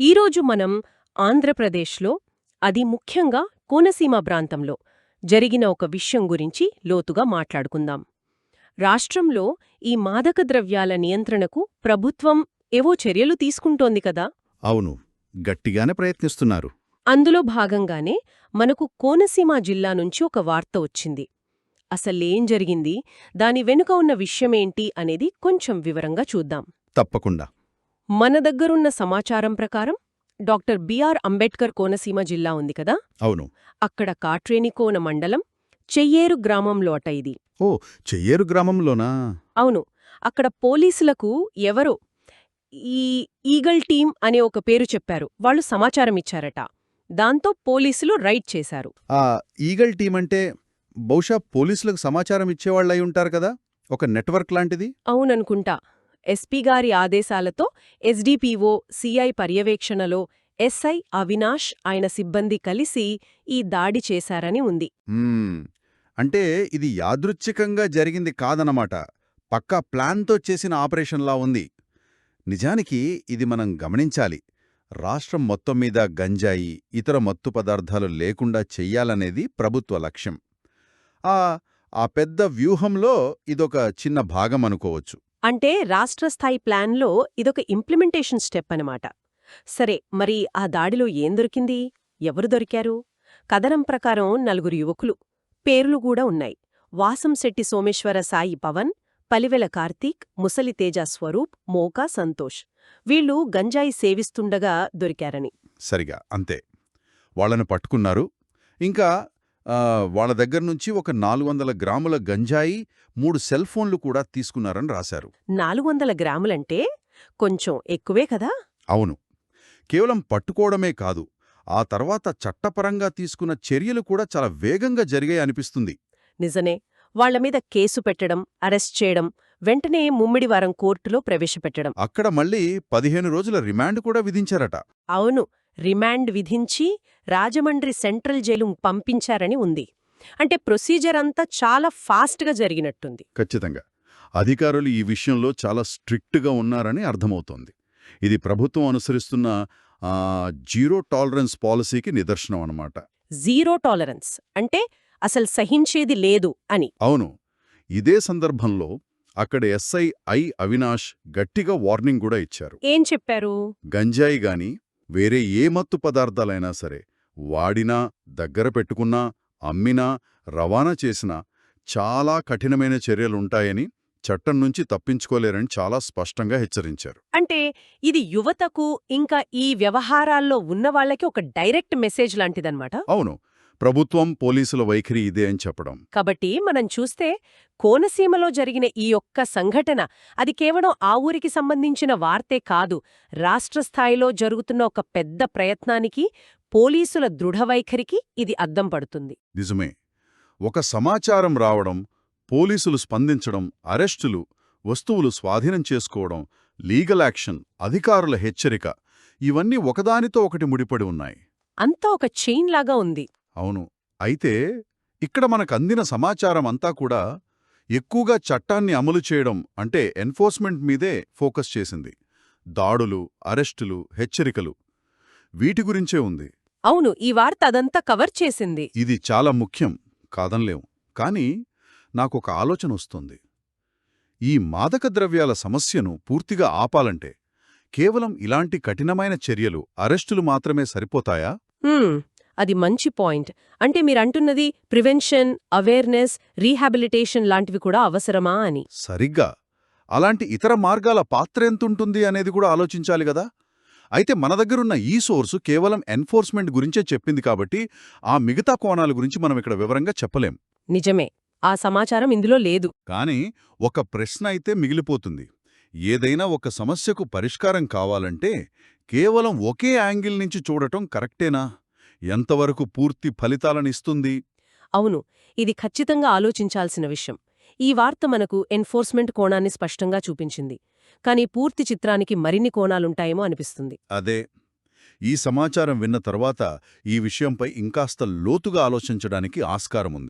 ఈరోజు మనం ఆంధ్రప్రదేశ్లో అది ముఖ్యంగా కోనసీమ ప్రాంతంలో జరిగిన ఒక విషయం గురించి లోతుగా మాట్లాడుకుందాం. రాష్ట్రంలో ఈ మాదక ద్రవ్యాల నియంత్రణకు ప్రభుత్వం ఏవో చర్యలు తీసుకుంటోంది కదా? అవును గట్టిగానే ప్రయత్నిస్తున్నారు. అందులో భాగంగానే మనకు కోనసీమ జిల్లా నుంచి ఒక వార్త వచ్చింది. అసలేం జరిగింది? దాని వెనుక ఉన్న విషయమేంటి అనేది కొంచెం వివరంగా చూద్దాం. తప్పకుండా. మన దగ్గరున్న సమాచారం ప్రకారం డాక్టర్ బిఆర్ అంబేడ్కర్ కోనసీమ జిల్లా ఉంది కదా? అవును. అక్కడ కాట్రేనికోన మండలం చెయ్యేరు గ్రామంలో అట ఇది. ఓ చెయ్యేరు గ్రామంలోనా? అవును. అక్కడ పోలీసులకు ఎవరో ఈ ఈగల్ టీం అనే ఒక పేరు చెప్పారు. వాళ్ళు సమాచారం ఇచ్చారట. దాంతో పోలీసులు రైడ్ చేశారు. ఆ ఈగల్ టీం అంటే బహుశా పోలీసులకు సమాచారం ఇచ్చేవాళ్ళై ఉంటారు కదా? ఒక నెట్వర్క్ లాంటిది? అవుననుకుంటా. ఎస్పీ గారి ఆదేశాలతో ఎస్డిపిఓ సిఐ పర్యవేక్షణలో ఎస్ఐ అవినాష్ ఆయన సిబ్బంది కలిసి ఈ దాడి చేశారని ఉంది. అంటే ఇది యాదృచ్ఛికంగా జరిగింది కాదన్నమాట. పక్కా ప్లాన్తో చేసిన ఆపరేషన్లా ఉంది. నిజానికి ఇది మనం గమనించాలి. రాష్ట్రం మొత్తం మీద గంజాయి ఇతర మత్తు పదార్థాలు లేకుండా చెయ్యాలనేది ప్రభుత్వ లక్ష్యం. ఆ ఆ పెద్ద వ్యూహంలో ఇదొక చిన్న భాగం అనుకోవచ్చు అంటే రాష్ట్ర స్థాయి ప్లాన్లో ఇదొక ఇంప్లిమెంటేషన్ స్టెప్ అనమాట సరే మరి ఆ దాడిలో ఏం దొరికింది? ఎవరు దొరికారు? కథనం ప్రకారం నలుగురు యువకులు పేర్లు కూడా ఉన్నాయి. వాసంశెట్టి సోమేశ్వర సాయి పవన్ పలివెల కార్తీక్ ముసలి తేజ స్వరూప్ మోకా సంతోష్. వీళ్ళు గంజాయి సేవిస్తుండగా దొరికారని. సరిగా అంతే. వాళ్ళను పట్టుకున్నారు. ఇంకా వాళ్ళ దగ్గర నుంచి ఒక నాలుగు వందల గ్రాముల గంజాయి మూడు సెల్ ఫోన్లు కూడా తీసుకున్నారని రాశారు. నాలుగు వందల గ్రాములంటే కొంచెం ఎక్కువే కదా? అవును. కేవలం పట్టుకోవడమే కాదు ఆ తర్వాత చట్టపరంగా తీసుకున్న చర్యలు కూడా చాలా వేగంగా జరిగాయి అనిపిస్తుంది. నిజనే వాళ్ళ మీద కేసు పెట్టడం అరెస్ట్ చేయడం వెంటనే ముమ్మిడి వారం కోర్టులో ప్రవేశపెట్టడం. అక్కడ మళ్ళీ పదిహేను రోజుల రిమాండ్ కూడా విధించారట. అవును. రిమాండ్ విధించి రాజమండ్రి సెంట్రల్ జైలు పంపించారని ఉంది. అంటే ప్రొసీజర్ అంతా చాలా ఫాస్ట్గా జరిగినట్టుంది. ఖచ్చితంగా. అధికారులు ఈ విషయంలో చాలా స్ట్రిక్ట్గా ఉన్నారని అర్థమవుతోంది. ఇది ప్రభుత్వం అనుసరిస్తున్న జీరో టాలరెన్స్ పాలసీకి నిదర్శనం అన్నమాట. Zero tolerance. అంటే అసలు సహించేది లేదు అని. అవును. ఇదే సందర్భంలో అక్కడ ఎస్ఐ ఐ అవినాష్ గట్టిగా వార్నింగ్ కూడా ఇచ్చారు. ఏం చెప్పారు? గంజాయి గాని వేరే ఏ మత్తు పదార్థాలైనా సరే వాడినా దగ్గర పెట్టుకున్నా అమ్మినా రవాణా చేసినా చాలా కఠినమైన చర్యలుంటాయని చట్టం నుంచి తప్పించుకోలేరని చాలా స్పష్టంగా హెచ్చరించారు. అంటే ఇది యువతకు ఇంకా ఈ వ్యవహారాల్లో ఉన్న వాళ్ళకి ఒక డైరెక్ట్ మెసేజ్ లాంటిదన్నమాట? అవును. ప్రభుత్వం పోలీసుల వైఖరి ఇదే అని చెప్పడం. కాబట్టి మనం చూస్తే కోనసీమలో జరిగిన ఈ ఒక్క సంఘటన అది కేవలం ఆ ఊరికి సంబంధించిన వార్తే కాదు. రాష్ట్ర స్థాయిలో జరుగుతున్న ఒక పెద్ద ప్రయత్నానికి పోలీసుల దృఢవైఖరికి ఇది అద్దం పడుతుంది. నిజమే. ఒక సమాచారం రావడం పోలీసులు స్పందించడం అరెస్టులు వస్తువులు స్వాధీనం చేసుకోవడం లీగల్ యాక్షన్ అధికారుల హెచ్చరిక ఇవన్నీ ఒకదానితో ఒకటి ముడిపడి ఉన్నాయి. అంతా ఒక చైన్ లాగా ఉంది. అవును. అయితే ఇక్కడ మనకందిన సమాచారం అంతా కూడా ఎక్కువగా చట్టాన్ని అమలు చేయడం అంటే ఎన్ఫోర్స్మెంట్ మీదే ఫోకస్ చేసింది. దాడులు అరెస్టులు హెచ్చరికలు వీటి గురించే ఉంది. అవును ఈ వార్త అదంతా కవర్ చేసింది. ఇది చాలా ముఖ్యం కాదనలేం. కానీ నాకొక ఆలోచన వస్తుంది. ఈ మాదక ద్రవ్యాల సమస్యను పూర్తిగా ఆపాలంటే కేవలం ఇలాంటి కఠినమైన చర్యలు అరెస్టులు మాత్రమే సరిపోతాయా? అది మంచి పాయింట్. అంటే మీరంటున్నది ప్రివెన్షన్ అవేర్నెస్ రీహాబిలిటేషన్ లాంటివి కూడా అవసరమా అని. సరిగ్గా. అలాంటి ఇతర మార్గాల పాత్ర ఎంతుంటుంది అనేది కూడా ఆలోచించాలి గదా అయితే మన దగ్గరున్న ఈ సోర్సు కేవలం ఎన్ఫోర్స్మెంట్ గురించే చెప్పింది కాబట్టి ఆ మిగతా కోణాల గురించి మనం ఇక్కడ వివరంగా చెప్పలేం. నిజమే. ఆ సమాచారం ఇందులో లేదు. కానీ ఒక ప్రశ్న అయితే మిగిలిపోతుంది. ఏదైనా ఒక సమస్యకు పరిష్కారం కావాలంటే కేవలం ఒకే యాంగిల్ నుంచి చూడటం కరెక్టేనా? ఎంతవరకు పూర్తి ఫలితాలనిస్తుంది? అవును ఇది ఖచ్చితంగా ఆలోచించాల్సిన విషయం. ఈ వార్త మనకు ఎన్ఫోర్స్మెంట్ కోణాన్ని స్పష్టంగా చూపించింది. కానీ పూర్తి చిత్రానికి మరిన్ని కోణాలుంటాయేమో అనిపిస్తుంది. అదే. ఈ సమాచారం విన్న తర్వాత ఈ విషయంపై ఇంకాస్త లోతుగా ఆలోచించడానికి ఆస్కారముంది.